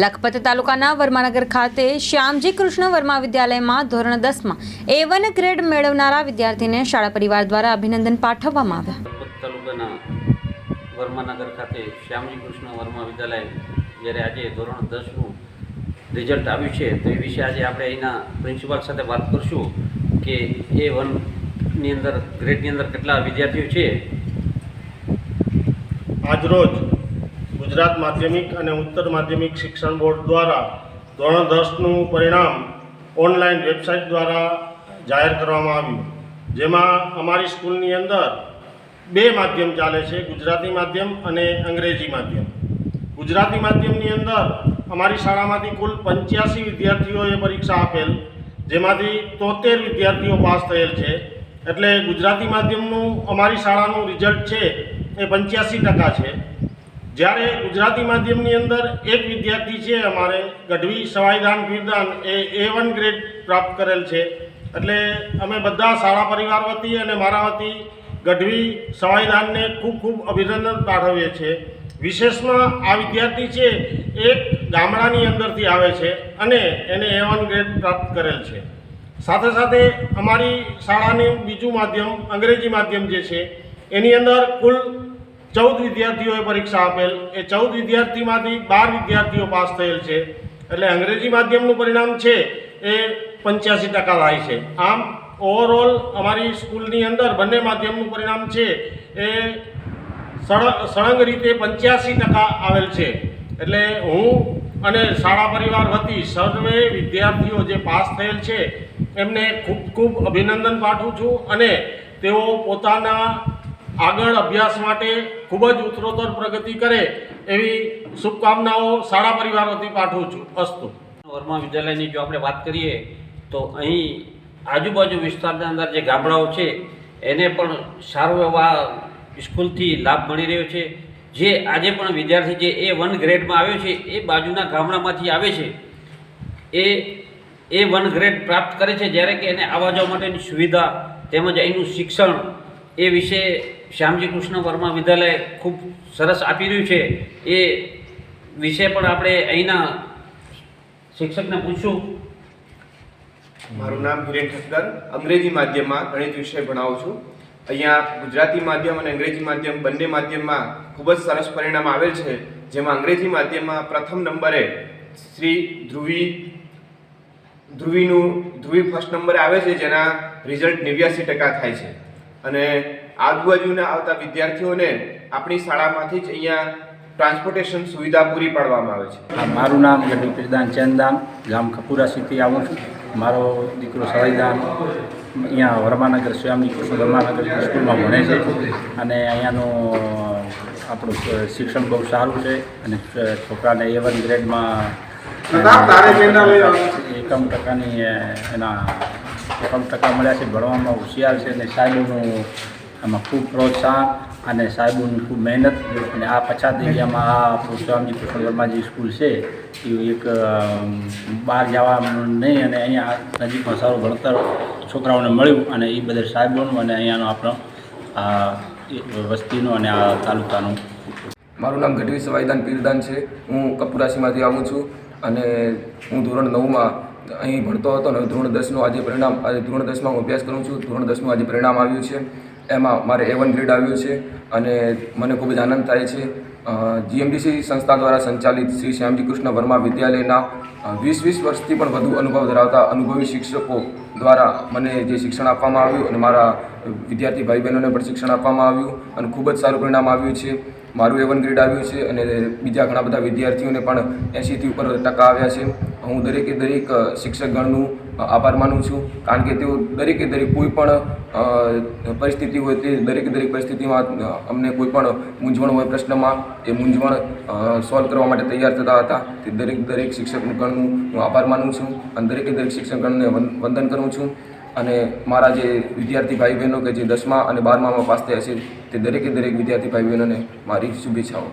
લખપત તાલુકાના વર્માનગર ખાતે શ્યામજી કૃષ્ણ વર્મા વિદ્યાલયમાં ધોરણ દસમાં એ વન ગ્રેડ મેળવનારા વિદ્યાર્થીને શાળા પરિવાર દ્વારા અભિનંદન પાઠવવામાં આવ્યા. લખપત તાલુકાના વર્માનગર ખાતે શ્યામજી કૃષ્ણ વર્મા વિદ્યાલય જ્યારે આજે ધોરણ દસનું રિઝલ્ટ આવ્યું છે તો એ વિશે આજે આપણે અહીંના પ્રિન્સિપાલ સાથે વાત કરશું કે એ વનની અંદર ગ્રેડની અંદર કેટલા વિદ્યાર્થીઓ છે. આજરોજ ગુજરાત માધ્યમિક અને ઉત્તર માધ્યમિક શિક્ષણ બોર્ડ દ્વારા ધોરણ દસનું પરિણામ ઓનલાઈન વેબસાઇટ દ્વારા જાહેર કરવામાં આવ્યું. જેમાં અમારી સ્કૂલની અંદર બે માધ્યમ ચાલે છે, ગુજરાતી માધ્યમ અને અંગ્રેજી માધ્યમ. ગુજરાતી માધ્યમની અંદર અમારી શાળામાંથી કુલ પંચ્યાસી વિદ્યાર્થીઓએ પરીક્ષા આપેલ, જેમાંથી તોતેર વિદ્યાર્થીઓ પાસ થયેલ છે. એટલે ગુજરાતી માધ્યમનું અમારી શાળાનું રિઝલ્ટ છે એ પંચ્યાસી ટકા છે. જ્યારે ગુજરાતી માધ્યમની અંદર એક વિદ્યાર્થી છે અમારે Gadhvi Savaidan Pirdan, A A one grade પ્રાપ્ત કરેલ છે. એટલે અમે બધા શાળા પરિવાર વતી અને મારા વતી ગઢવી સવાઈદાનને ખૂબ ખૂબ અભિનંદન પાઠવીએ છીએ. વિશેષમાં આ વિદ્યાર્થી છે, એક ગામડાની અંદરથી આવે છે અને એને એ વન ગ્રેડ પ્રાપ્ત કરેલ છે. સાથે સાથે અમારી શાળાનું બીજું માધ્યમ અંગ્રેજી માધ્યમ જે છે, એની અંદર કુલ ચૌદ વિદ્યાર્થીઓએ પરીક્ષા આપેલ. એ ચૌદ વિદ્યાર્થીમાંથી બાર વિદ્યાર્થીઓ પાસ થયેલ છે. એટલે અંગ્રેજી માધ્યમનું પરિણામ છે એ પંચ્યાસી ટકા લાય છે. આમ ઓવરઓલ અમારી સ્કૂલની અંદર બંને માધ્યમનું પરિણામ છે એ સળંગ રીતે પંચ્યાસી ટકા આવેલ છે. એટલે હું અને શાળા પરિવાર વતી સર્વે વિદ્યાર્થીઓ જે પાસ થયેલ છે, એમને ખૂબ ખૂબ અભિનંદન પાઠવું છું અને તેઓ પોતાના આગળ અભ્યાસ માટે ખૂબ જ ઉત્તરોત્તર પ્રગતિ કરે એવી શુભકામનાઓ શાળા પરિવારોથી પાઠવું છું. અસ્તુ. વર્મા વિદ્યાલયની જો આપણે વાત કરીએ, તો અહીં આજુબાજુ વિસ્તારના અંદર જે ગામડાઓ છે, એને પણ સારો એવા સ્કૂલથી લાભ મળી રહ્યો છે. જે આજે પણ વિદ્યાર્થી જે એ વન ગ્રેડમાં આવ્યો છે, એ બાજુના ગામડામાંથી આવે છે, એ એ વન ગ્રેડ પ્રાપ્ત કરે છે, જ્યારે કે એને આવવા જવા માટેની સુવિધા તેમજ અહીંનું શિક્ષણ એ વિશે શ્યામજી કૃષ્ણ વર્મા વિદ્યાલય ખૂબ સરસ આપી રહ્યું છે. એ વિશે પણ આપણે અહીંના શિક્ષકને પૂછશું. મારું નામ હિરેન ઠક્કર, અંગ્રેજી માધ્યમમાં ગણિત વિષય ભણાવું છું. અહીંયા ગુજરાતી માધ્યમ અને અંગ્રેજી માધ્યમ બંને માધ્યમમાં ખૂબ જ સરસ પરિણામ આવેલ છે, જેમાં અંગ્રેજી માધ્યમમાં પ્રથમ નંબરે શ્રી ધ્રુવી, ધ્રુવીનું, ધ્રુવી ફર્સ્ટ નંબરે આવે છે, જેના રિઝલ્ટ નેવ્યાસી ટકા થાય છે. અને આજુબાજુના આવતા વિદ્યાર્થીઓને આપણી શાળામાંથી જ અહીંયા ટ્રાન્સપોર્ટેશન સુવિધા પૂરી પાડવામાં આવે છે. આ મારું નામ લડુ પ્રધાન ચેનદાન ગામ કપુરા સિટી આવું છું. મારો દીકરો સવાઈદાન અહીંયા વર્માનગર સ્વામી કૃષ્ણ વર્માનગર સ્કૂલમાં ભણે છે અને અહીંયાનું આપણું શિક્ષણ બહુ સારું છે અને છોકરાને એ વન ગ્રેડમાં એકમ ટકાની એના એકમ ટકા મળ્યા છે ભણવામાં હોશિયાર છે અને સાહેબોનું આમાં ખૂબ પ્રોત્સાહન અને સાહેબોની ખૂબ મહેનત અને આ પછાત એરિયામાં આ આપણું સ્વામી કૃષ્ણ વર્માજી સ્કૂલ છે, એ એક બહાર જવાનું નહીં અને અહીંયા નજીકમાં સારું ભણતર છોકરાઓને મળ્યું અને એ બધા સાહેબોનું અને અહીંયાનો આપણો, આ વસ્તીનો અને આ તાલુકાનો. મારું નામ ગઢવી સવાઈદાન પીરદાન છે. હું કપુરાશીમાંથી આવું છું અને હું ધોરણ નવમાં અહીં ભણતો હતો અને ધોરણ દસનું આજે પરિણામ, આજે ધોરણ દસમાં હું અભ્યાસ કરું છું. ધોરણ દસનું આજે પરિણામ આવ્યું છે. એમાં મારે એ વન ગ્રેડ આવ્યું છે અને મને ખૂબ જ આનંદ થાય છે. જીએમડીસી સંસ્થા દ્વારા સંચાલિત શ્રી શ્યામજી કૃષ્ણ વર્મા વિદ્યાલયના વીસ વીસ વર્ષથી પણ વધુ અનુભવ ધરાવતા અનુભવી શિક્ષકો દ્વારા મને જે શિક્ષણ આપવામાં આવ્યું અને મારા વિદ્યાર્થી ભાઈ બહેનોને પણ શિક્ષણ આપવામાં આવ્યું અને ખૂબ જ સારું પરિણામ આવ્યું છે. મારું એ વન ગ્રેડ આવ્યું છે અને બીજા ઘણા બધા વિદ્યાર્થીઓને પણ એંશીથી ઉપર ટકા આવ્યા છે. હું દરેકે દરેક શિક્ષકગણનું આભાર માનું છું. કારણ કે તેઓ દરેકે દરેક કોઈ પણ પરિસ્થિતિ હોય તે દરેકે દરેક પરિસ્થિતિમાં અમને કોઈ પણ મૂંઝવણ હોય પ્રશ્નમાં, એ મૂંઝવણ સોલ્વ કરવા માટે તૈયાર થતા હતા. તે દરેક દરેક શિક્ષકગણનું હું આભાર માનું છું અને દરેકે દરેક શિક્ષકગણને વંદન કરું છું. અને મારા જે વિદ્યાર્થી ભાઈ બહેનો કે જે દસમા અને બારમામાં પાસ થયા છે, તે દરેકે દરેક વિદ્યાર્થી ભાઈ બહેનોને મારી શુભેચ્છાઓ.